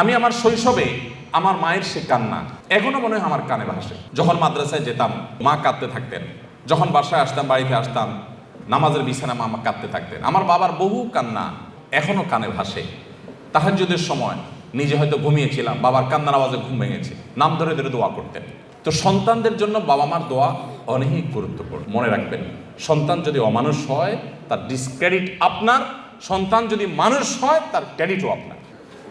আমি আমার শৈশবে আমার মায়ের সে কান্না, এখনও মনে হয় আমার কানে ভাসে। যখন মাদ্রাসায় যেতাম, মা কাঁদতে থাকতেন। যখন বাসায় আসতাম, বাড়িতে আসতাম, নামাজের বিছানা মা মা কাঁদতে থাকতেন। আমার বাবার বহু কান্না এখনও কানে ভাসে। তাহাজ্জুদের সময় নিজে হয়তো ঘুমিয়েছিলাম, বাবার কান্নার আওয়াজে ঘুম ভেঙেছে, নাম ধরে ধরে দোয়া করতেন। তো সন্তানদের জন্য বাবা মার দোয়া অনেক গুরুত্বপূর্ণ। মনে রাখবেন, সন্তান যদি অমানুষ হয়, তার ডিসক্রেডিট আপনার, সন্তান যদি মানুষ হয়, তার ক্রেডিটও আপনার।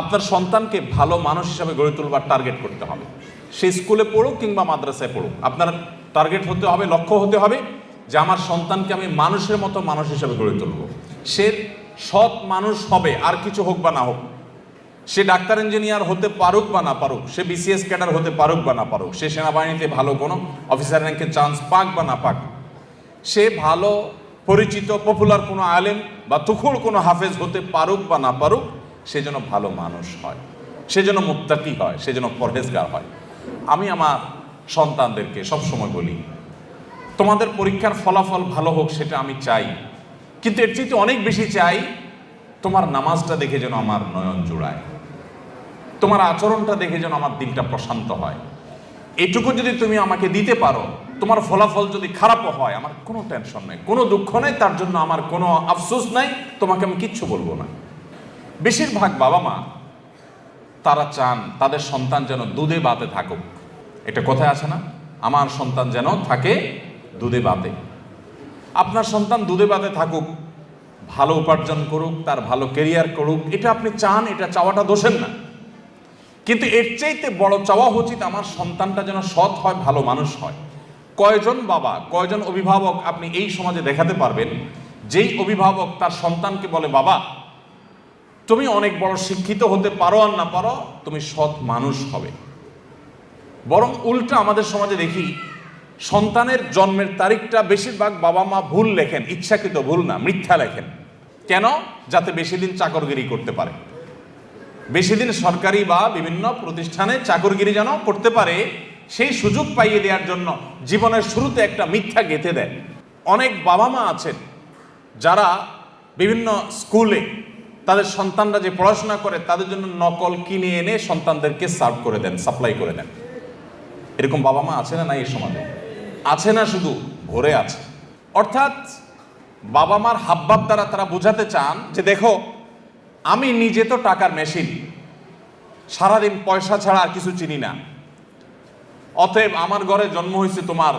আপনার সন্তানকে ভালো মানুষ হিসাবে গড়ে তুলবার টার্গেট করতে হবে। সে স্কুলে পড়ুক কিংবা মাদ্রাসায় পড়ুক। আপনার টার্গেট হতে হবে, লক্ষ্য হতে হবে যে আমার সন্তানকে আমি মানুষের মতো মানুষ হিসাবে গড়ে তুলব। সে সৎ মানুষ হবে, আর কিছু হোক বা না হোক। সে ডাক্তার ইঞ্জিনিয়ার হতে পারুক বা না পারুক, সে বিসিএস ক্যাডার হতে পারুক বা না পারুক, সে সেনাবাহিনীতে ভালো কোনো অফিসার র্যাঙ্কে চান্স পাক বা না পাক। সে ভালো, পরিচিত পপুলার কোনো আলেম বা তুখুর কোনো হাফেজ হতে পারুক বা না পারুক সে যেন ভালো মানুষ হয়, সে যেন মুত্তাকি হয়, সে যেন পরহেজগার হয়। আমি আমার সন্তানদেরকে সবসময় বলি, তোমাদের পরীক্ষার ফলাফল ভালো হোক সেটা আমি চাই, কিন্তু এর চেয়ে অনেক বেশি চাই তোমার নামাজটা দেখে যেন আমার নয়ন জোড়ায়, তোমার আচরণটা দেখে যেন আমার দিনটা প্রশান্ত হয়। এটুকু যদি তুমি আমাকে দিতে পারো, তোমার ফলাফল যদি খারাপও হয়, আমার কোনো টেনশন নেই, কোনো দুঃখ নেই, তার জন্য আমার কোনো আফসোস নাই, তোমাকে আমি কিচ্ছু বলব না। বেশিরভাগ বাবা মা তারা চান তাদের সন্তান যেন দুধে বাতে থাকুক। এটা কোথায় আছে না? আমার সন্তান যেন থাকে দুধে বাতে। আপনার সন্তান দুধে বাতে থাকুক, ভালো উপার্জন করুক, তার ভালো কেরিয়ার করুক, এটা আপনি চান, এটা চাওয়াটা দোষের না। কিন্তু এর চাইতে বড় চাওয়া উচিত আমার সন্তানটা যেন সৎ হয়, ভালো মানুষ হয়। কয়জন বাবা, কয়জন অভিভাবক আপনি এই সমাজে দেখাতে পারবেন, যেই অভিভাবক তার সন্তানকে বলে, বাবা তুমি অনেক বড় শিক্ষিত হতে পারো আর না পারো, তুমি সৎ মানুষ হবে। বরং উল্টা আমাদের সমাজে দেখি, সন্তানের জন্মের তারিখটা বেশিরভাগ বাবা মা ভুল লেখেন, ইচ্ছাকৃত ভুল না, মিথ্যা লেখেন। কেন? যাতে বেশি দিন চাকরগিরি করতে পারে। বেশি দিন সরকারি বা বিভিন্ন প্রতিষ্ঠানে চাকরগিরি যেন করতে পারে, সেই সুযোগ পাইয়ে দেওয়ার জন্য জীবনের শুরুতে একটা মিথ্যা গেঁথে দেয়। অনেক বাবা মা আছেন, যারা বিভিন্ন স্কুলে তাদের সন্তানরা যে পড়াশোনা করে, তাদের জন্য নকল কিনে এনে সন্তানদেরকে সার্ভ করে দেন সাপ্লাই করে দেন। এরকম বাবা মা আছে না নাই এই সমাজে? আছে না শুধু, ভরে আছে। অর্থাৎ বাবা মার হাবভাব দ্বারা তারা বোঝাতে চান যে, দেখো, আমি নিজে তো টাকার মেশিন সারাদিন পয়সা ছাড়া আর কিছু চিনি না। অতএব আমার ঘরে জন্ম হয়েছে তোমার,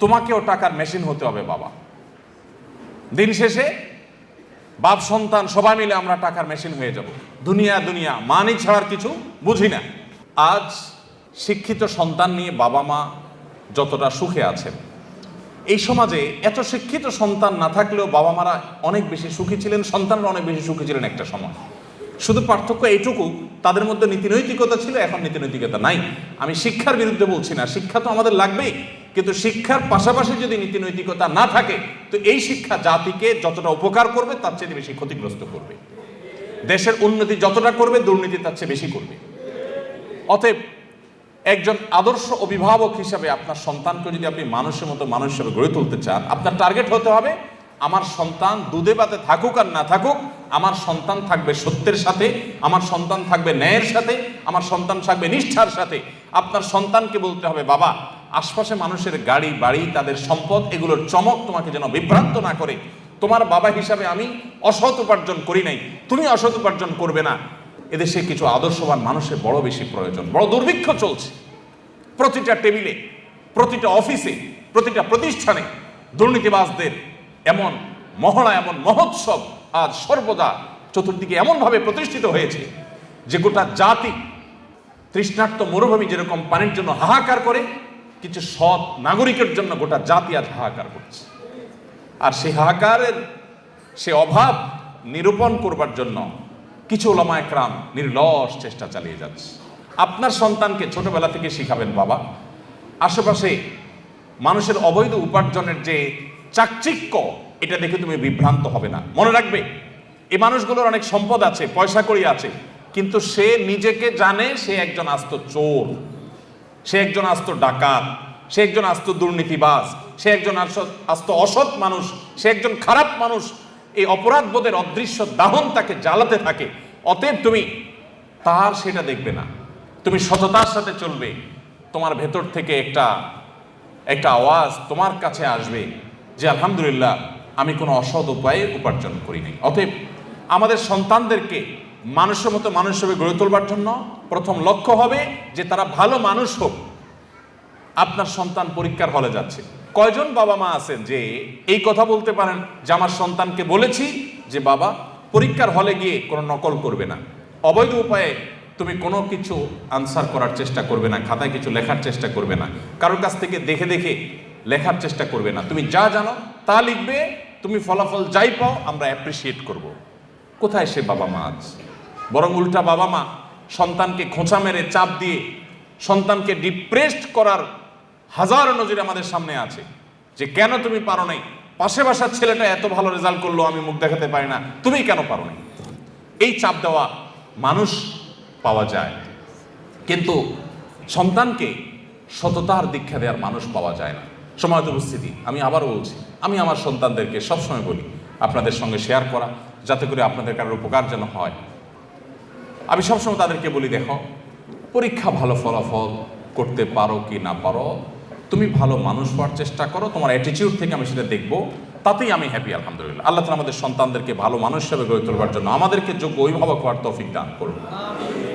তোমাকেও টাকার মেশিন হতে হবে বাবা। দিন শেষে বাপ, সন্তান, সবাই মিলে আমরা টাকার মেশিন হয়ে যাব। দুনিয়া দুনিয়া, মানি ছাড়ার কিছু বুঝি না। আজ শিক্ষিত সন্তান নিয়ে বাবা মা যতটা সুখে আছেন, এই সমাজে এত শিক্ষিত সন্তান না থাকলেও বাবা মারা অনেক বেশি সুখী ছিলেন, সন্তানরা অনেক বেশি সুখী ছিলেন একটা সময়। শুধু পার্থক্য এইটুকু, তাদের মধ্যে নীতিনৈতিকতা ছিল, এখন নীতিনৈতিকতা নাই। আমি শিক্ষার বিরুদ্ধে বলছি না, শিক্ষা তো আমাদের লাগবেই। কিন্তু শিক্ষার পাশাপাশি যদি নীতিনৈতিকতা না থাকে, তো এই শিক্ষা জাতিকে যতটা উপকার করবে, তার চেয়ে বেশি ক্ষতিগ্রস্ত করবে। দেশের উন্নতি যতটা করবে, দুর্নীতি তার চেয়ে বেশি করবে। অতএব, একজন আদর্শ অভিভাবক হিসাবে আপনার সন্তানকে যদি আপনি মানুষের মতো মানুষ হিসেবে গড়ে তুলতে চান, আপনার টার্গেট হতে হবে, আমার সন্তান দুধে বাতে থাকুক আর না থাকুক, আমার সন্তান থাকবে সত্যের সাথে, আমার সন্তান থাকবে ন্যায়ের সাথে, আমার সন্তান থাকবে নিষ্ঠার সাথে। আপনার সন্তানকে বলতে হবে, বাবা আশপাশে মানুষের গাড়ি, বাড়ি, তাদের সম্পদ, এগুলোর চমক তোমাকে যেন বিভ্রান্ত না করে। তোমার বাবা হিসাবে আমি অসৎ উপার্জন করি নাই। তুমি অসৎ উপার্জন করবে না। এদেশে কিছু আদর্শবান মানুষের বড় বেশি প্রয়োজন, বড় দুর্ভিক্ষ চলছে। প্রতিটা টেবিলে, প্রতিটা অফিসে, প্রতিটা প্রতিষ্ঠানে দুর্নীতিবাজদের এমন মহড়া, এমন মহোৎসব আজ সর্বদা চতুর্দিকে এমনভাবে প্রতিষ্ঠিত হয়েছে যে গোটা জাতি তৃষ্ণার্ত মরুভূমি যেরকম পানির জন্য হাহাকার করে কিছু সৎ নাগরিকের জন্য গোটা জাতি আজ হাহাকার করছে। আর সেই হাহাকারের সে অভাব নিরূপণ করবার জন্য কিছু ওলামা একরাম নির্লস চেষ্টা চালিয়ে যাচ্ছে। আপনার সন্তানকে ছোটবেলা থেকে শিখাবেন বাবা। আশেপাশে মানুষের অবৈধ উপার্জনের যে চাকচিক্য, এটা দেখে তুমি বিভ্রান্ত হবে না। মনে রাখবে এই মানুষগুলোর অনেক সম্পদ আছে, পয়সা করি আছে, কিন্তু সে নিজেকে জানে সে একজন আস্ত চোর। সে একজন আস্ত ডাকাত, সে একজন আস্ত দুর্নীতিবাজ, সে একজন আস্ত- অসৎ মানুষ, সে একজন খারাপ মানুষ। এই অপরাধ বোধের অদৃশ্য দাহন তাকে জ্বালাতে থাকে। অতএব তুমি তার সেটা দেখবে না। তুমি সততার সাথে চলবে। তোমার ভেতর থেকে একটা একটা আওয়াজ তোমার কাছে আসবে যে, আলহামদুলিল্লাহ, আমি কোনো অসৎ উপায়ে উপার্জন করি নাই। অতএব আমাদের সন্তানদেরকে মানুষের মতো মানুষ হিসেবে গড়ে তোলবার জন্য। প্রথম লক্ষ্য হবে যে তারা ভালো মানুষ হোক। আপনার সন্তান পরীক্ষার হলে যাচ্ছে। কয়জন বাবা মা আছেন যে এই কথা বলতে পারেন যে আমার সন্তানকে বলেছি যে, বাবা, পরীক্ষার হলে গিয়ে কোনো নকল করবে না। অবৈধ উপায়ে তুমি কোনো কিছু আনসার করার চেষ্টা করবে না, খাতায় কিছু লেখার চেষ্টা করবে না। কারোর কাছ থেকে দেখে দেখে লেখার চেষ্টা করবে না। তুমি যা জানো তা লিখবে, তুমি ফলাফল যাই পাও, আমরা অ্যাপ্রিসিয়েট করব। কোথায় সে বাবা মা আজ বরং উল্টা বাবা মা সন্তানকে খোঁচা মেরে চাপ দিয়ে সন্তানকে ডিপ্রেসড করার হাজার নজির আমাদের সামনে আছে। যে কেন তুমি পারো নাই? পাশে বাসার ছেলেটা এত ভালো রেজাল্ট করল, আমি মুখ দেখাতে পারি না। তুমি কেন পারো নাই? এই চাপ দেওয়া মানুষ পাওয়া যায়। কিন্তু সন্তানকে সততার দীক্ষা দেওয়ার মানুষ পাওয়া যায় না। সময়ত উপস্থিতি, আমি আবারও বলছি, আমি আমার সন্তানদেরকে সবসময় বলি, আপনাদের সঙ্গে শেয়ার করা, যাতে করে আপনাদের কারোর উপকার যেন হয়। আমি সবসময় তাদেরকে বলি, দেখো, পরীক্ষা ভালো ফলাফল করতে পারো কি না পারো। তুমি ভালো মানুষ হওয়ার চেষ্টা করো। তোমার অ্যাটিটিউড থেকে আমি সেটা দেখব। তাতেই আমি হ্যাপি আলহামদুলিল্লাহ। আল্লাহ তালা আমাদের সন্তানদেরকে ভালো মানুষ হিসেবে গড়ে তোলবার জন্য আমাদেরকে যোগ্য অভিভাবক হওয়ার তৌফিক দান করুন।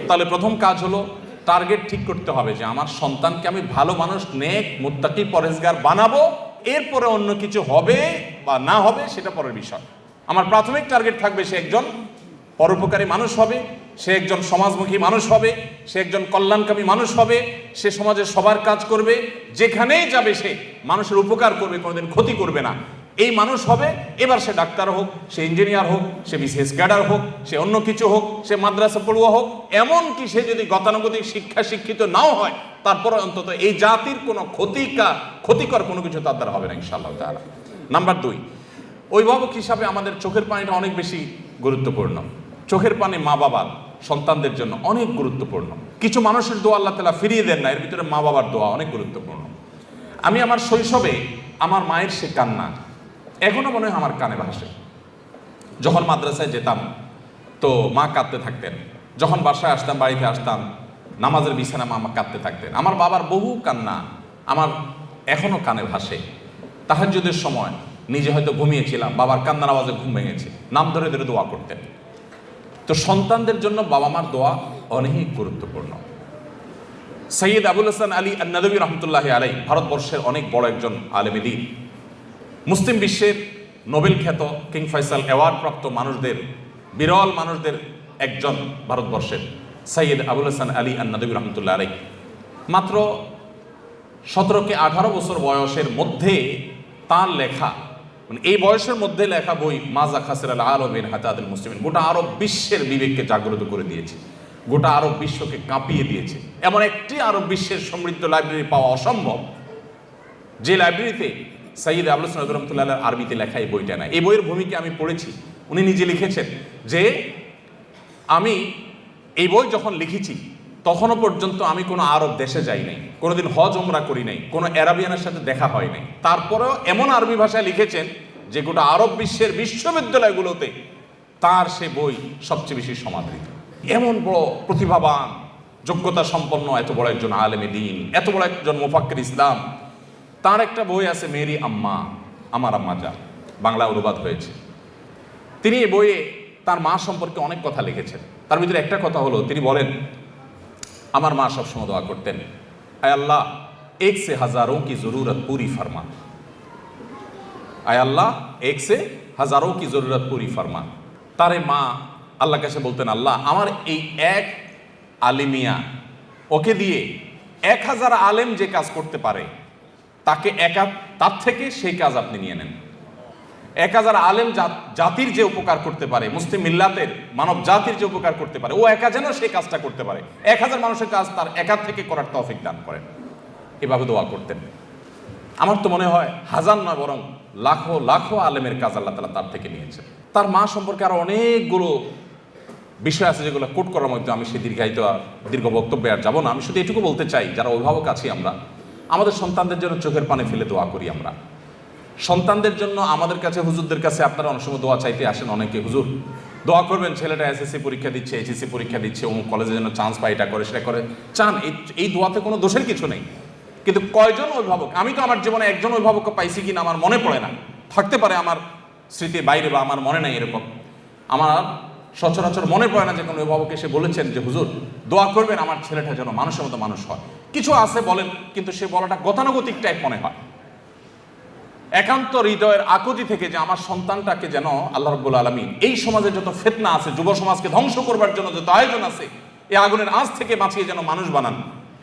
তাহলে প্রথম কাজ হলো টার্গেট ঠিক করতে হবে যে আমার সন্তানকে আমি ভালো মানুষ, নেক, মুত্তাকি পরেজগার বানাবো। এরপরে অন্য কিছু হবে বা না হবে সেটা পরের বিষয়। আমার প্রাথমিক টার্গেট থাকবে সে একজন পরোপকারী মানুষ হবে। সে একজন সমাজমুখী মানুষ হবে, সে একজন কল্যাণকামী মানুষ হবে, সে সমাজের সবার কাজ করবে, যেখানেই যাবে সে মানুষের উপকার করবে, কোনোদিন ক্ষতি করবে না। এই মানুষ হবে, এবার সে ডাক্তার হোক, সে ইঞ্জিনিয়ার হোক, সে বিশেষ ক্যাডার হোক, সে অন্য কিছু হোক, সে মাদ্রাসা পড়ুয়া হোক এমন কি সে যদি গতানুগতিক শিক্ষা শিক্ষিত নাও হয়, তারপরে অন্তত এই জাতির কোনো ক্ষতিকার, ক্ষতিকর কোনো কিছু তার দ্বারা হবে না, ইনশাআল্লাহ তারা নাম্বার দুই, অভিভাবক হিসাবে আমাদের চোখের পানিটা অনেক বেশি গুরুত্বপূর্ণ। চোখের পানে মা বাবার সন্তানদের জন্য অনেক গুরুত্বপূর্ণ। কিছু মানুষের দোয়া আল্লাহ তালা ফিরিয়ে দেন না, এর ভিতরে মা বাবার দোয়া অনেক গুরুত্বপূর্ণ। আমি আমার শৈশবে আমার মায়ের সে কান্না, এখনও মনে হয় আমার কানে ভাসে। যখন মাদ্রাসায় যেতাম, তো মা কাঁদতে থাকতেন। যখন বাসায় আসতাম, বাড়িতে আসতাম, নামাজের বিছানা মা আমার কাঁদতে থাকতেন। আমার বাবার বহু কান্না আমার এখনও কানে ভাসে। তাহার তাহাজ্জুদের সময় নিজে হয়তো ঘুমিয়েছিলাম, বাবার কান্নার আওয়াজে ঘুম ভেঙেছে। নাম ধরে ধরে দোয়া করতেন। তো সন্তানদের জন্য বাবা মার দোয়া অনেক গুরুত্বপূর্ণ। সৈয়দ আবুল হাসান আলী নদী রহমতুল্লাহ আলাই ভারতবর্ষের অনেক বড় একজন আলেমেদিন মুসলিম বিশ্বের নোবেল খ্যাত কিং ফয়সাল অ্যাওয়ার্ড প্রাপ্ত মানুষদের, বিরল মানুষদের একজন ভারতবর্ষের সৈয়দ আবুল হাসান আলী নদী রহমতুল্লাহ আলাই মাত্র সতেরোকে আঠারো বছর বয়সের মধ্যে তার লেখা মানে এই বয়সের মধ্যে লেখা বই মাজা খাসির আল আলমিন হাতাদুল মুসলিমিন, গোটা আরব বিশ্বের বিবেককে জাগ্রত করে দিয়েছে। গোটা আরব বিশ্বকে কাঁপিয়ে দিয়েছে। এমন একটি আরব বিশ্বের সমৃদ্ধ লাইব্রেরি পাওয়া অসম্ভব, যে লাইব্রেরিতে সঈদ আবুল রহমতুল্লাহ আরবিতে লেখা এই বইটা না এই বইয়ের ভূমিকা আমি পড়েছি, উনি নিজে লিখেছেন যে, আমি এই বই যখন লিখেছি তখনও পর্যন্ত আমি কোনো আরব দেশে যাই নাই, কোনোদিন হজ ওমরা করি নাই, কোনো অ্যারাবিয়ানের সাথে দেখা হয় নাই। তারপরেও এমন আরবি ভাষায় লিখেছেন যে গোটা আরব বিশ্বের বিশ্ববিদ্যালয়গুলোতে তার সে বই সবচেয়ে বেশি সমাদৃত। এমন বড় প্রতিভাবান যোগ্যতা সম্পন্ন এত বড় একজন আলেমে দিন, এত বড় একজন মোফাক্কের ইসলাম, তার একটা বই আছে মেরি আম্মা, আমার আম্মা যা বাংলা অনুবাদ হয়েছে। তিনি এই বইয়ে তার মা সম্পর্কে অনেক কথা লিখেছেন। তার ভিতরে একটা কথা হলো, তিনি বলেন আমার মা সবসময় দোয়া করতেন আয় আল্লাহ এক সে হাজারোं की जरूरत पूरी फरमा আয় আল্লাহ এক সে হাজারোं की जरूरत पूरी फरमा তারে মা আল্লাহ কাছে বলতেন আল্লাহ আমার এই এক আলিমিয়া ওকে দিয়ে এক হাজার আলেম যে কাজ করতে পারে তাকে একা তার থেকে সেই কাজ আপনি নিয়ে নেন এক হাজার আলেম জাত- জাতির যে উপকার করতে পারে, মুসলিম মিল্লাতের মানব জাতির যে উপকার করতে পারে, ও একা যেন সেই কাজটা করতে পারে। এক হাজার মানুষের কাজ তার একা থেকে করার তৌফিক দান করেন। এভাবে দোয়া করতেন। আমার তো মনে হয় হাজার নয়, বরং লাখো লাখো আলেমের কাজ আল্লাহ তালা তার থেকে নিয়েছেন। তার মা সম্পর্কে আরও অনেকগুলো বিষয় আছে যেগুলো কোট করার মধ্যে আমি সেই দীর্ঘায়িত দীর্ঘ বক্তব্যে আর যাব না। আমি শুধু এটুকু বলতে চাই, যারা অভিভাবক আছি আমরা, আমাদের সন্তানদের জন্য চোখের পানে ফেলে দোয়া করি আমরা। সন্তানদের জন্য আমাদের কাছে, হুজুরদের কাছে আপনারা অনেক সময় দোয়া চাইতে আসেন অনেকে, হুজুর, দোয়া করবেন, ছেলেটা এসএসসি পরীক্ষা দিচ্ছে এইচএসসি পরীক্ষা দিচ্ছে, অমুক কলেজে যেন চান্স পায়, এটা করে, সেটা করে। চান, এই দোয়াতে কোনো দোষের কিছু নেই। কিন্তু কয়জন অভিভাবক, আমি তো আমার জীবনে একজন অভিভাবককে পাইছি কিনা আমার মনে পড়ে না। থাকতে পারে আমার স্মৃতির বাইরে বা আমার মনে নাই এরকম। আমার সচরাচর মনে পড়ে না যে কোনো অভিভাবক এসে বলেছেন যে, হুজুর, দোয়া করবেন আমার ছেলেটা যেন মানুষের মতো মানুষ হয়। কিছু আছে বলেন, কিন্তু সে বলাটা গতানুগতিক টাইপ মনে হয়। একান্ত হৃদয়ের আকুতি থেকে যে আমার সন্তানটাকে যেন আল্লাহ রব্বুল আলমী এই সমাজে যত ফেতনা আছে, যুব সমাজকে ধ্বংস করবার জন্য যত আয়োজন আছে, এই আগুনের আঁচ থেকে বাঁচিয়ে যেন মানুষ বানান।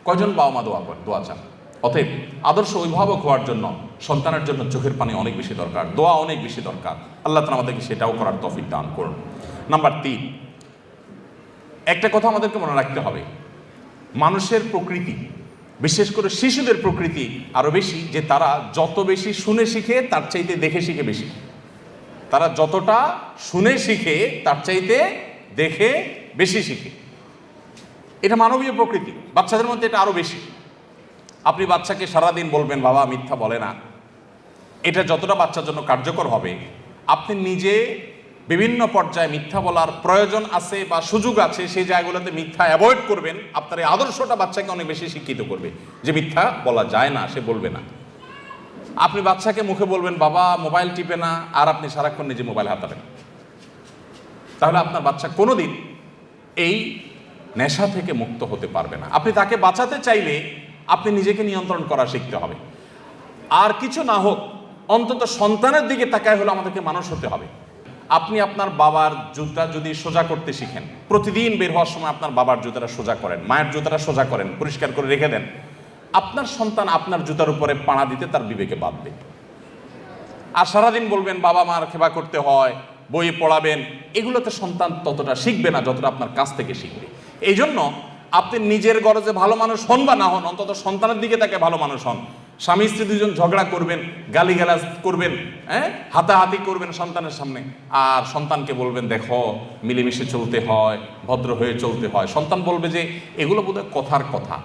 কয়জন বাবা মা দোয়া করেন? দোয়া চান। অতএব আদর্শ অভিভাবক হওয়ার জন্য সন্তানের জন্য চোখের পানি অনেক বেশি দরকার, দোয়া অনেক বেশি দরকার। আল্লাহ তালা আমাদেরকে সেটাও করার তফিক দান করুন। নাম্বার তিন, একটা কথা আমাদেরকে মনে রাখতে হবে। মানুষের প্রকৃতি বিশেষ করে শিশুদের প্রকৃতি আরও বেশি যে তারা যত বেশি শুনে শিখে, তার চাইতে দেখে শিখে বেশি। তারা যতটা শুনে শিখে, তার চাইতে দেখে বেশি শিখে। এটা মানবীয় প্রকৃতি, বাচ্চাদের মধ্যে এটা আরও বেশি। আপনি বাচ্চাকে সারাদিন বলবেন, বাবা, মিথ্যা বলে না। এটা যতটা বাচ্চার জন্য কার্যকর হবে, আপনি নিজে বিভিন্ন পর্যায়ে মিথ্যা বলার প্রয়োজন আছে বা সুযোগ আছে, সেই জায়গাগুলোতে মিথ্যা অ্যাভয়েড করবেন। আপনার এই আদর্শটা বাচ্চাকে অনেক বেশি শিক্ষিত করবে যে মিথ্যা বলা যায় না, সে বলবে না। আপনি বাচ্চাকে মুখে বলবেন, বাবা মোবাইল টিপে না, আর আপনি সারাক্ষণ নিজে মোবাইল হাতাবেন। তাহলে আপনার বাচ্চা কোনোদিন এই নেশা থেকে মুক্ত হতে পারবে না। আপনি তাকে বাঁচাতে চাইলে আপনি নিজেকে নিয়ন্ত্রণ করা শিখতে হবে। আর কিছু না হোক, অন্তত সন্তানের দিকে তাকায় হলে আমাদেরকে মানুষ হতে হবে। আপনি আপনার বাবার জুতা যদি সোজা করতে শিখেন, প্রতিদিন বের হওয়ার সময় আপনার বাবার জুতাটা সোজা করেন, মায়ের জুতাটা সোজা করেন, পরিষ্কার করে রেখে দেন, আপনার সন্তান আপনার জুতার উপরে পাড়া দিতে তার বিবেকে বাঁধবে। আর সারাদিন বলবেন, বাবা মার খেবা করতে হয়, বই পড়াবেন। এগুলোতে সন্তান ততটা শিখবে না যতটা আপনার কাছ থেকে শিখবে। এই জন্য আপনি নিজের গরজে ভালো মানুষ হন বা না হন, অন্তত সন্তানের দিকে তাকে ভালো মানুষ হন। স্বামী স্ত্রী দুজন ঝগড়া করবেন, গালিগালাজ করবেন হ্যাঁ? হাতাহাতি করবেন সন্তানের সামনে। আর সন্তানকে বলবেন, দেখো, মিলেমিশে চলতে হয়, ভদ্র হয়ে চলতে হয়। সন্তান বলবে যে, এগুলো বোধহয় কথার কথা।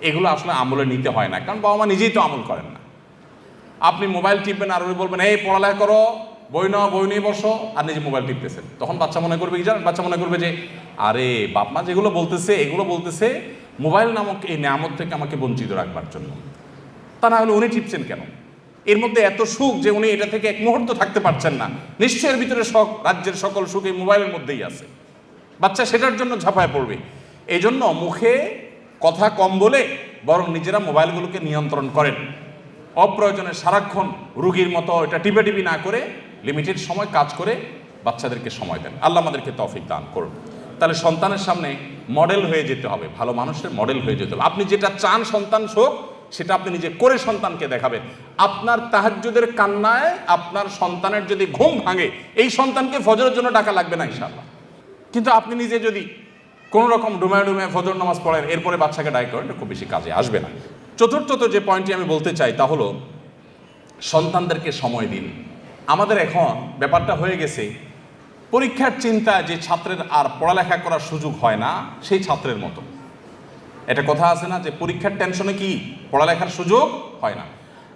এগুলো আসলে আমলে নিতে হয় না, কারণ বাবা মা নিজেই তো আমল করেন না। আপনি মোবাইল টিপবেন, আর বলবেন, এই, পড়ালেখা করো, বই নাও, বই নিয়ে বসো। আর নিজে মোবাইল টিপতেছেন। তখন বাচ্চা মনে করবে কি জানেন? বাচ্চা মনে করবে যে, আরে, বাপ মা যেগুলো বলতেছে, এগুলো বলতেছে, মোবাইল নামক এই নামত থেকে আমাকে বঞ্চিত রাখবার জন্য। তা না হলে উনি টিপছেন কেন? এর মধ্যে এত সুখ যে উনি এটা থেকে এক মুহূর্ত থাকতে পারছেন না। নিশ্চয়ের ভিতরে সব রাজ্যের সকল সুখ এই মোবাইলের মধ্যেই আছে। বাচ্চা সেটার জন্য ঝাঁপায় পড়বে। এই জন্য মুখে কথা কম বলে বরং নিজেরা মোবাইলগুলোকে নিয়ন্ত্রণ করেন। অপ্রয়োজনে সারাক্ষণ রুগীর মতো এটা টিপে টিপি না করে লিমিটেড সময় কাজ করে বাচ্চাদেরকে সময় দেন। আল্লাহ আমাদেরকে তৌফিক দান করুন। তাহলে সন্তানের সামনে মডেল হয়ে যেতে হবে, ভালো মানুষের মডেল হয়ে যেতে হবে। আপনি যেটা চান সন্তান শোক সেটা আপনি নিজে করে সন্তানকে দেখাবেন। আপনার তাহাজ্জুদের কান্নায় আপনার সন্তানের যদি ঘুম ভাঙে, এই সন্তানকে ফজরের জন্য টাকা লাগবে না ইনশাআল্লাহ। কিন্তু আপনি নিজে যদি কোনো রকম ডুমায় ডুমায় ফজর নামাজ পড়েন, এরপরে বাচ্চাকে ডাই করেন খুব বেশি কাজে আসবে না। চতুর্থত যে পয়েন্টটি আমি বলতে চাই, তা হলো সন্তানদেরকে সময় দিন। আমাদের এখন ব্যাপারটা হয়ে গেছে, পরীক্ষার চিন্তা যে ছাত্রের আর পড়ালেখা করার সুযোগ হয় না, সেই ছাত্রের মতো। এটা কথা আছে না, যে পরীক্ষার টেনশনে কি? পড়ালেখার সুযোগ হয় না।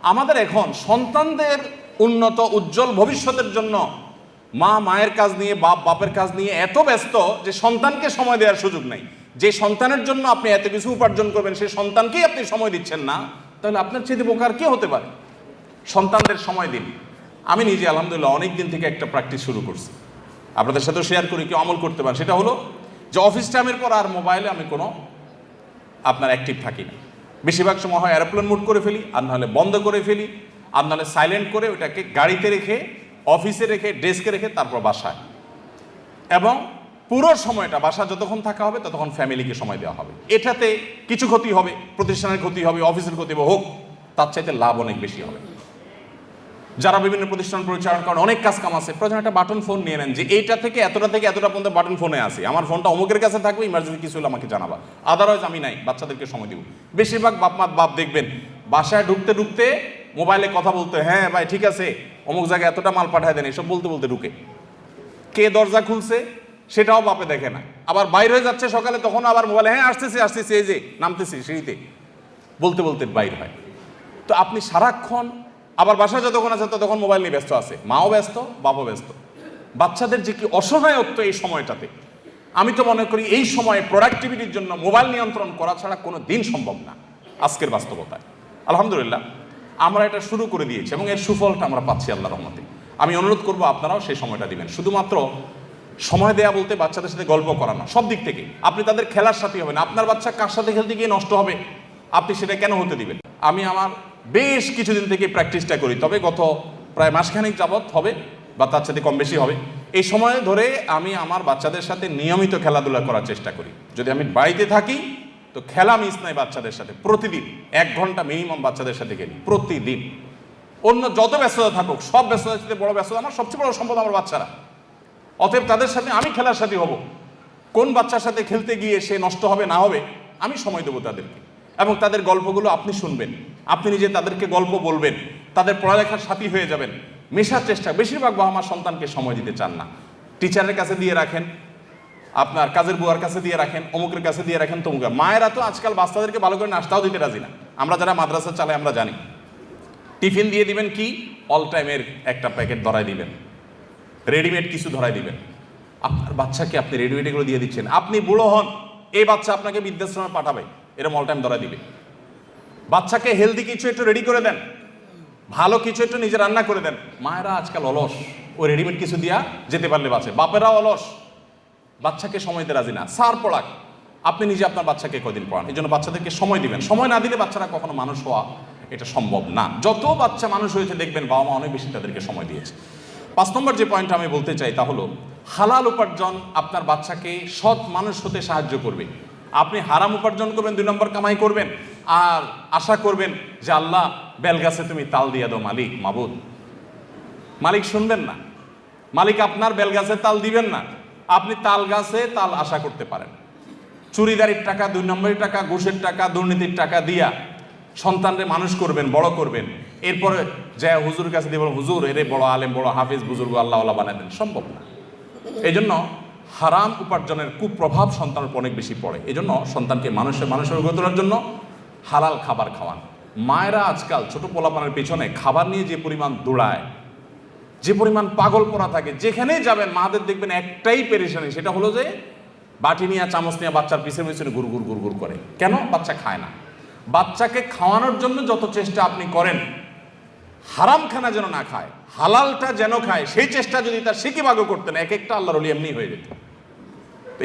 আমাদের এখন সন্তানদের উন্নত, উজ্জ্বল ভবিষ্যতের জন্য মা, মায়ের কাজ নিয়ে, বাপ, বাপের কাজ নিয়ে এত ব্যস্ত যে সন্তানকে সময় দেওয়ার সুযোগ নেই। যে সন্তানের জন্য আপনি এত কিছু উপার্জন করবেন, সেই সন্তানকেই আপনি সময় দিচ্ছেন না, তাহলে আপনার চেয়ে বোকার কে হতে পারে? সন্তানদের সময় দিন। আমি নিজে, আলহামদুলিল্লাহ অনেক দিন থেকে একটা প্র্যাকটিস শুরু করছি। আপনাদের সাথে শেয়ার করি, কেউ আমল করতে পারেন সেটা হলো যে অফিস টাইমের পর আর মোবাইলে আমি কোনো আপনার অ্যাক্টিভ থাকি না বেশিরভাগ সময় হয় অ্যারোপ্লেন মুড করে ফেলি, আর নাহলে বন্ধ করে ফেলি, আর নাহলে সাইলেন্ট করে ওটাকে গাড়িতে রেখে অফিসে রেখে ডেস্কে রেখে তারপর বাসায়। এবং পুরো সময়টা বাসা যতক্ষণ থাকা হবে, ততক্ষণ ফ্যামিলিকে সময় দেওয়া হবে। এটাতে কিছু ক্ষতি হবে, প্রতিষ্ঠানের ক্ষতি হবে অফিসের ক্ষতি হবে, হোক, তার চাইতে লাভ অনেক বেশি হবে। যারা বিভিন্ন প্রতিষ্ঠান পরিচালনা করেন, অনেক কাজ কাম আছে। প্রয়োজন একটা বাটন ফোন নিয়ে নেন যে, এইটা থেকে এতটা থেকে এতটা পর্যন্ত বাটন ফোনে আছে। আমার ফোনটা অমুকের কাছে থাকবে ইমার্জেন্সি কিছু হলে আমাকে জানাবা। আদারওয়াইজ আমি নাই, বাচ্চাদেরকে সময় দিব। বেশিরভাগ বাপ মা, বাপ দেখবেন, বাসায় ঢুকতে ঢুকতে মোবাইলে কথা বলতে হ্যাঁ ভাই, ঠিক আছে, অমুক জায়গায় এতটা মাল পাঠায় দেন। এসব বলতে বলতে ঢুকে। কে দরজা খুলছে, সেটাও বাপে দেখে না। আবার বাইরে যাচ্ছে সকালে তখন আবার মোবাইলে হ্যাঁ আসতেছি আসতেছি, এই যে, নামতেছি সিঁড়িতে। বলতে বলতে বাইর হয়। তো আপনি সারাক্ষণ আবার বাসায় যতক্ষণ আছে ততক্ষণ মোবাইল নিয়ে ব্যস্ত আছে। মাও ব্যস্ত বাবাও ব্যস্ত। বাচ্চাদের যে কি অসহায়ত্ব এই সময়টাতে, আমি তো মনে করি এই সময়ে প্রোডাক্টিভিটির জন্য মোবাইল নিয়ন্ত্রণ করা ছাড়া কোনো দিন সম্ভব না, আজকের বাস্তবতায়। আলহামদুলিল্লাহ, আমরা এটা শুরু করে দিয়েছি এবং এর সুফলটা আমরা পাচ্ছি আল্লাহ রহমতে। আমি অনুরোধ করব আপনারাও সেই সময়টা দিবেন। শুধুমাত্র সময় দেয়া বলতে বাচ্চাদের সাথে গল্প করা না, সব দিক থেকে। আপনি তাদের খেলার সাথী হবেন। আপনার বাচ্চা কার সাথে খেলতে গিয়ে নষ্ট হবে? আপনি সেটা কেন হতে দিবেন? আমি আমার বেশ কিছুদিন থেকে প্র্যাকটিসটা করি। তবে গত প্রায় মাসখানেক যাবৎ হবে, বা তার সাথে কম বেশি হবে। এই সময় ধরে আমি আমার বাচ্চাদের সাথে নিয়মিত খেলাধুলা করার চেষ্টা করি। যদি আমি বাড়িতে থাকি, তো খেলা মিস নাই বাচ্চাদের সাথে। প্রতিদিন এক ঘণ্টা মিনিমাম বাচ্চাদের সাথে খেলি, প্রতিদিন। অন্য যত ব্যস্ততা থাকুক, সব ব্যস্ততার সাথে বড় ব্যস্ততা আমার সবচেয়ে বড় সম্পদ আমার বাচ্চারা। অতএব তাদের সাথে আমি খেলার সাথে হব। কোন বাচ্চার সাথে খেলতে গিয়ে সে নষ্ট হবে, না হবে, আমি সময় দেবো তাদেরকে। এবং তাদের গল্পগুলো আপনি শুনবেন। আপনি নিজে তাদেরকে গল্প বলবেন, তাদের পড়ালেখার সাথী হয়ে যাবেন, মেশার চেষ্টা, বেশিরভাগ বাবা মা সন্তানকে সময় দিতে চান না। টিচারের কাছে দিয়ে রাখেন, আপনার কাজের বুয়ার কাছে দিয়ে রাখেন, অমুকের কাছে দিয়ে রাখেন, তমুকের। মায়েরা তো আজকাল বাচ্চাদেরকে ভালো করে নাস্তাও দিতে রাজি না। আমরা যারা মাদ্রাসা চালাই, আমরা জানি। টিফিন দিয়ে দিবেন কি? অল টাইমের একটা প্যাকেট ধরাই দিবেন। রেডিমেড কিছু ধরাই দিবেন। আপনার বাচ্চাকে আপনি রেডিমেড এগুলো দিয়ে দিচ্ছেন। আপনি বুড়ো হন, এই বাচ্চা আপনাকে বৃদ্ধাশ্রমে পাঠাবে। এরকম অল টাইম ধরাই দিবে। বাচ্চাকে হেলদি কিছু একটু রেডি করে দেন। ভালো কিছু একটু নিজে রান্না করে দেন। মায়েরা আজকাল অলস। ও রেডিমেড কিছু দিয়া যেতে পারলে বাঁচে। বাপেরা অলস। বাচ্চাকে সময় দিতে রাজি না। সার পড়াক আপনি নিজে আপনার বাচ্চাকে কদিন পড়ান? এই জন্য বাচ্চাদেরকে সময় দিবেন। সময় না দিলে বাচ্চারা কখনো মানুষ হওয়া এটা সম্ভব না। যত বাচ্চা মানুষ হয়েছে, দেখবেন বাবা মা অনেক বেশি তাদেরকে সময় দিয়েছে। পাঁচ নম্বর যে পয়েন্টটা আমি বলতে চাই তা হলো, হালাল উপার্জন আপনার বাচ্চাকে সৎ মানুষ হতে সাহায্য করবে। আপনি হারাম উপার্জন করবেন, দুই নম্বর কামাই করবেন। আর আশা করবেন যে আল্লাহ বেলগাছে তুমি তাল দিয়া দাও, মালিক, মাবুদ। মালিক শুনবেন না। মালিক আপনার বেলগাছে তাল দিবেন না। আপনি তাল গাছে তাল আশা করতে পারেন। চুরিদারির টাকা, দুই নম্বরের টাকা, ঘুষের টাকা, দুর্নীতির টাকা দিয়া সন্তানরে মানুষ করবেন, বড় করবেন। এরপরে যায় হুজুর কাছে দিয়ে হুজুর, এরে বড় আলেম, বড় হাফিজ, বুজুর্গ, আল্লাহ দেন। সম্ভব না। এই জন্য হারাম উপার্জনের কুপ্রভাব সন্তানের উপর অনেক বেশি পড়ে। এই জন্য সন্তানকে মানুষের মানুষের গড়ে তোলার জন্য হালাল খাবার খাওয়ান। মায়েরা আজকাল ছোট পোলাপানের পিছনে খাবার নিয়ে যে পরিমাণ দৌড়ায়, যে পরিমাণ পাগল পড়া থাকে, যেখানেই যাবেন মাদের দেখবেন একটাই পেরেশানি, সেটা হলো যে বাটি নিয়ে, চামচ নিয়ে বাচ্চার পিছনে পিছনে গুড় গুড় গুড় গুড় করে। কেন? বাচ্চা খায় না। বাচ্চাকে খাওয়ানোর জন্য যত চেষ্টা আপনি করেন হারাম খানা যেন না খায়, হালালটা যেন খায়, সেই চেষ্টা যদি তার সিকিবাগও করতেন, এক একটা আল্লাহর অলি এমনি হয়ে যেত।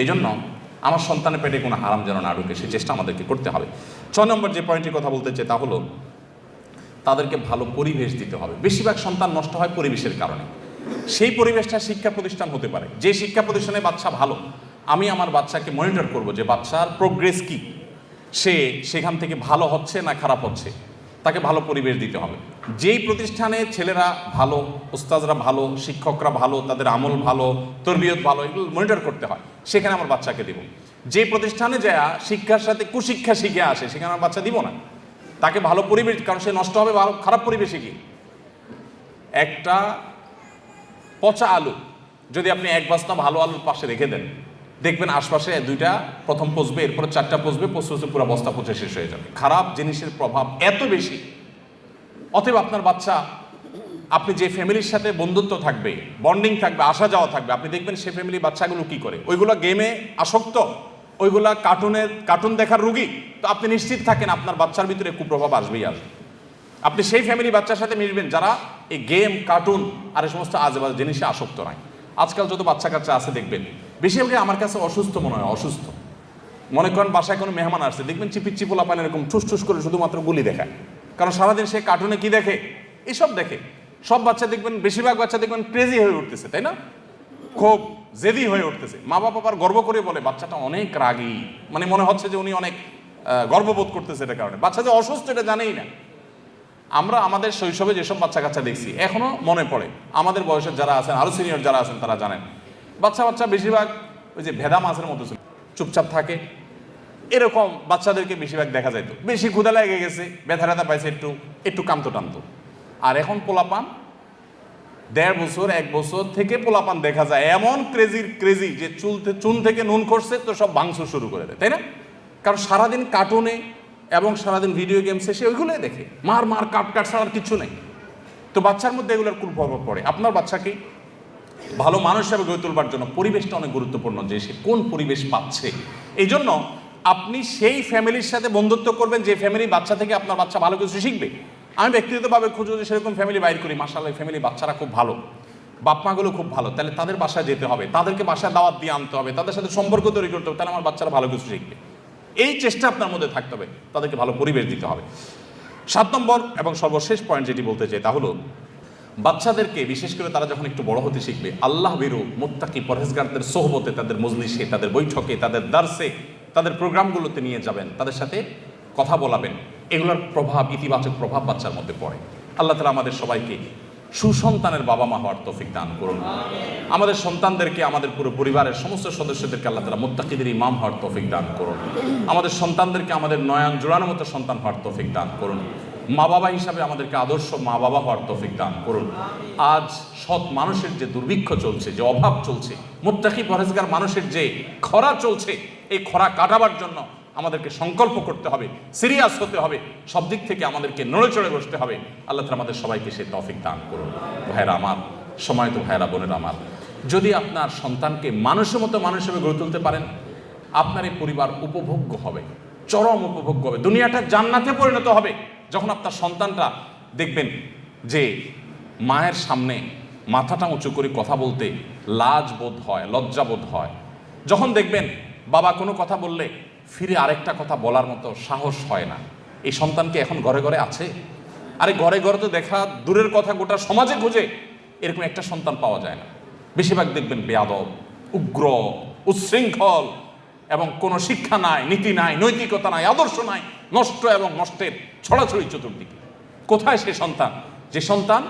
এই জন্য আমার সন্তানের পেটে কোনো হারাম যেন না ঢুকে, সেই চেষ্টা আমাদেরকে করতে হবে। ছয় নম্বর যে পয়েন্টের কথা বলতে চাই তা হলো, তাদেরকে ভালো পরিবেশ দিতে হবে। বেশিরভাগ সন্তান নষ্ট হয় পরিবেশের কারণে। সেই পরিবেশটা শিক্ষা প্রতিষ্ঠান হতে পারে। যে শিক্ষা প্রতিষ্ঠানে বাচ্চা ভালো, আমি আমার বাচ্চাকে মনিটর করব যে বাচ্চার প্রোগ্রেস কি। সে সেখান থেকে ভালো হচ্ছে না খারাপ হচ্ছে? তাকে ভালো পরিবেশ দিতে হবে। যেই প্রতিষ্ঠানে ছেলেরা ভালো ওস্তাদরা ভালো, শিক্ষকরা ভালো, তাদের আমল ভালো, তরবিয়ত ভালো, এগুলো মনিটর করতে হয়, সেখানে আমার বাচ্চাকে দেব। যে প্রতিষ্ঠানে যা শিক্ষার সাথে কুশিক্ষা শিখে আসে, সেখানে আমার বাচ্চা দিব না। তাকে ভালো পরিবেশ, কারণ সে নষ্ট হবে ভালো, খারাপ পরিবেশে কি? একটা পচা আলু, যদি আপনি এক বস্তা ভালো আলুর পাশে রেখে দেন, দেখবেন আশপাশে দুইটা, প্রথম পচবে, এরপরে চারটা পচবে, পচতে পচতে পুরো বস্তা পচে শেষ হয়ে যাবে। খারাপ জিনিসের প্রভাব এত বেশি, অতএব আপনার বাচ্চা, আপনি যে ফ্যামিলির সাথে বন্ধুত্ব থাকবে, বন্ডিং থাকবে আসা যাওয়া থাকবে, আপনি দেখবেন সে ফ্যামিলি বাচ্চাগুলো কি করে? ওইগুলো গেমে আসক্ত। ওইগুলা কার্টুনের, কার্টুন দেখার রুগী, তো আপনি নিশ্চিত থাকেন আপনার বাচ্চার ভিতরে কুপ্রভাব আসবেই আসবে। আপনি সেই ফ্যামিলি বাচ্চার সাথে মিশবেন যারা এই গেম কার্টুন আর এই সমস্ত আজেবাজ জিনিসে আসক্ত নয় আজকাল যত বাচ্চা কাচ্চা আছে দেখবেন, বেশিরভাগই আমার কাছে অসুস্থ মনে হয়, অসুস্থ। মনে করেন বাসায় কোনো মেহমান আসছে, দেখবেন চিপি চিপোলা পান এরকম ঠুস ঠুস করে শুধুমাত্র গুলি দেখায়। কারণ সারাদিন সে কার্টুনে কি দেখে? এসব দেখে। সব বাচ্চা দেখবেন, বেশিরভাগ বাচ্চা দেখবেন ক্রেজি হয়ে উঠতেছে, তাই না? খুব জেদি হয়ে উঠতেছে। মা বাবা আবার গর্ব করে বলে, বাচ্চাটা অনেক রাগী। মানে মনে হচ্ছে যে উনি অনেক গর্ববোধ করতেছে এটা কারণে। বাচ্চা যে অসুস্থ এটা জানেই না। আমরা আমাদের শৈশবে যেসব বাচ্চা কাচ্চা দেখছি, এখনও মনে পড়ে। আমাদের বয়সের যারা আছেন, আরও সিনিয়র যারা আছেন, তারা জানেন। বাচ্চা বাচ্চা বেশিরভাগ ওই যে ভেদা মাছের মতো ছিল, চুপচাপ থাকে। এরকম বাচ্চাদেরকে বেশিরভাগ দেখা যাইতো। বেশি ক্ষুদা লেগে গেছে ব্যথা ব্যথা পাইছে, একটু একটু কামতো টানতো আর এখন পোলাপান দেড় বছর, এক বছর থেকে পোলাপান দেখা যায়। এমন ক্রেজির ক্রেজি যে চুল চুন থেকে নুন করছে তো সব ভাঙচ শুরু করে দেয়, তাই না? কারণ সারাদিন কার্টুনে এবং সারাদিন ভিডিও গেমসে সে ওইগুলোই দেখে। মার মার, কাট কাট ছাড়ার কিছু নেই। তো বাচ্চার মধ্যে এগুলোর খুব প্রভাব পড়ে। আপনার বাচ্চাকে ভালো মানুষ হিসাবে গড়ে তোলবার জন্য পরিবেশটা অনেক গুরুত্বপূর্ণ, যে সে কোন পরিবেশ পাচ্ছে? এই জন্য আপনি সেই ফ্যামিলির সাথে বন্ধুত্ব করবেন, যে ফ্যামিলি বাচ্চা থেকে আপনার বাচ্চা ভালো কিছু শিখবে। আমি ব্যক্তিগতভাবে খুঁজে যদি সেরকম ফ্যামিলি বাইর করি মাসাল্লাহ ফ্যামিলি বাচ্চারা খুব ভালো। বাপ মাগুলো খুব ভালো, তাহলে তাদের বাসায় যেতে হবে, তাদেরকে বাসায় দাওয়াত দিয়ে আনতে হবে, তাদের সাথে সম্পর্ক তৈরি করতে হবে, তাহলে আমার বাচ্চারা ভালো কিছু শিখবে। এই চেষ্টা আপনার মধ্যে থাকতে হবে, তাদেরকে ভালো পরিবেশ দিতে হবে। সাত নম্বর এবং সর্বশেষ পয়েন্ট যেটি বলতে চাই তা হলো, বাচ্চাদেরকে, বিশেষ করে তারা যখন একটু বড় হতে শিখবে, আল্লাহ বেরু মোত্তাকি পরহেজগারদের সোহবতে, তাদের মজলিসে, তাদের বৈঠকে, তাদের দার্সে, তাদের প্রোগ্রামগুলোতে নিয়ে যাবেন, তাদের সাথে কথা বলাবেন। এগুলোর প্রভাব, ইতিবাচক প্রভাব বাচ্চার মধ্যে পড়ে। আল্লাহ তালা আমাদের সবাইকে সুসন্তানের বাবা মা হওয়ার তৌফিক দান করুন। আমাদের সন্তানদেরকে, আমাদের পুরো পরিবারের সমস্ত সদস্যদেরকে আল্লাহ তালা মোত্তাকিদের ইমাম হওয়ার তৌফিক দান করুন। আমাদের সন্তানদেরকে, আমাদের নয়ন জোড়ানোর মতো সন্তান হওয়ার তৌফিক দান করুন। মা বাবা হিসাবে আমাদেরকে আদর্শ মা বাবা হওয়ার তৌফিক দান করুন। আজ সৎ মানুষের যে দুর্ভিক্ষ চলছে, যে অভাব চলছে, মুত্তাকি পরেজগার মানুষের যে খরা চলছে, এই খরা কাটাবার জন্য আমাদেরকে সংকল্প করতে হবে সিরিয়াস হতে হবে, সব দিক থেকে আমাদেরকে নড়ে চড়ে বসতে হবে। আল্লাহ তালা আমাদের সবাইকে সেই তফিক দান করুন। ভাইরা আমার সময় তো ভাইরা বোনের আমার, যদি আপনার সন্তানকে মানুষের মতো মানুষ হিসেবে গড়ে তুলতে পারেন, আপনার এই পরিবার উপভোগ্য হবে, চরম উপভোগ্য হবে। দুনিয়াটা জান্নাতে পরিণত হবে। যখন আপনার সন্তানটা দেখবেন যে মায়ের সামনে মাথাটা উঁচু করে কথা বলতে লাজ বোধ হয় লজ্জা বোধ হয়, যখন দেখবেন বাবা কোনো কথা বললে ফিরে আরেকটা কথা বলার মতো সাহস হয় না। এই সন্তানকে এখন ঘরে ঘরে আছে? আরে ঘরে ঘরে তো দেখা দূরের কথা, গোটা সমাজে খুঁজে এরকম একটা সন্তান পাওয়া যায় না। বেশিরভাগ দেখবেন বেয়াদব, উগ্র, উচ্ছৃঙ্খল এবং কোনো শিক্ষা নাই, নীতি নাই, নৈতিকতা নাই, আদর্শ নাই, নষ্ট এবং নষ্টের ছড়াছড়ি চতুর্দিকে। কোথায় সে সন্তান? যে সন্তান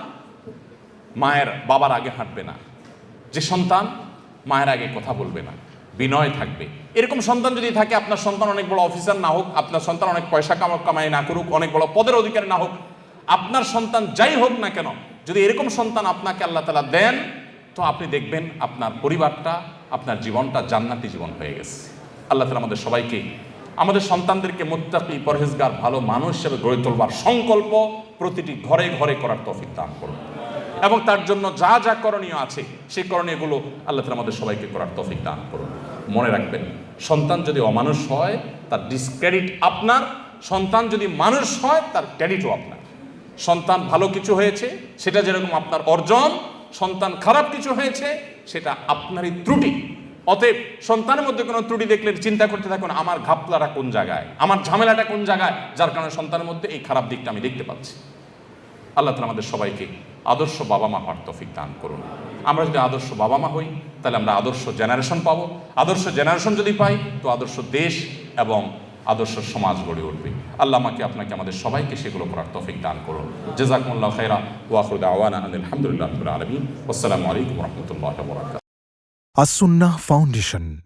মায়ের বাবার আগে হাঁটবে না। যে সন্তান মায়ের আগে কথা বলবে না। বিনয় থাকবে। এরকম সন্তান যদি থাকে, আপনার সন্তান অনেক বড় অফিসার না হোক, আপনার সন্তান অনেক পয়সা কামা, কামাই না করুক, অনেক বড় পদের অধিকারী না হোক, আপনার সন্তান যাই হোক না কেন, যদি এরকম সন্তান আপনাকে আল্লাহ তালা দেন, তো আপনি দেখবেন আপনার পরিবারটা, আপনার জীবনটা জান্নাতি জীবন হয়ে গেছে। আল্লাহ তালা আমাদের সবাইকে, আমাদের সন্তানদেরকে মোত্তাকি, পরহেজগার, ভালো মানুষ হিসেবে গড়ে তোলবার সংকল্প প্রতিটি ঘরে ঘরে করার তফিক দান করুন। এবং তার জন্য যা যা করণীয় আছে, সেই করণীয়গুলো আল্লাহ তালা আমাদের সবাইকে করার তফিক দান করুন। মনে রাখবেন, সন্তান যদি অমানুষ হয়, তার ডিসক্রেডিট আপনার, সন্তান যদি মানুষ হয়, তার ক্রেডিটও আপনার। সন্তান ভালো কিছু হয়েছে, সেটা যেরকম আপনার অর্জন, সন্তান খারাপ কিছু হয়েছে, সেটা আপনারই ত্রুটি। অতএব সন্তানের মধ্যে কোনো ত্রুটি দেখলে চিন্তা করতে থাকুন, আমার ঘাপলাটা কোন জায়গায়, আমার ঝামেলাটা কোন জায়গায়, যার কারণে সন্তানের মধ্যে এই খারাপ দিকটা আমি দেখতে পাচ্ছি। আল্লাহ তালা আমাদের সবাইকে আদর্শ বাবা মা হওয়ার তফিক দান করুন। আমরা যদি আদর্শ বাবা মা হই, তাহলে আমরা আদর্শ জেনারেশন পাবো। আদর্শ জেনারেশন যদি পাই, তো আদর্শ দেশ এবং আদর্শ সমাজ গড়ে উঠবে। আল্লাহ আমাকে, আপনাকে, আমাদের সবাইকে সেগুলো করার তফিক দান করুন। জেজাকুল্লাহ খাইরা ওয়াফরুদ আওয়ানা আলহামদুলিল্লাহ আলমী আসসালামু আলাইকুম রহমতুল্লাহ আসুন্নাহ ফাউন্ডেশন,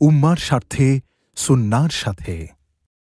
উম্মার স্বার্থে, সুন্নার সাথে।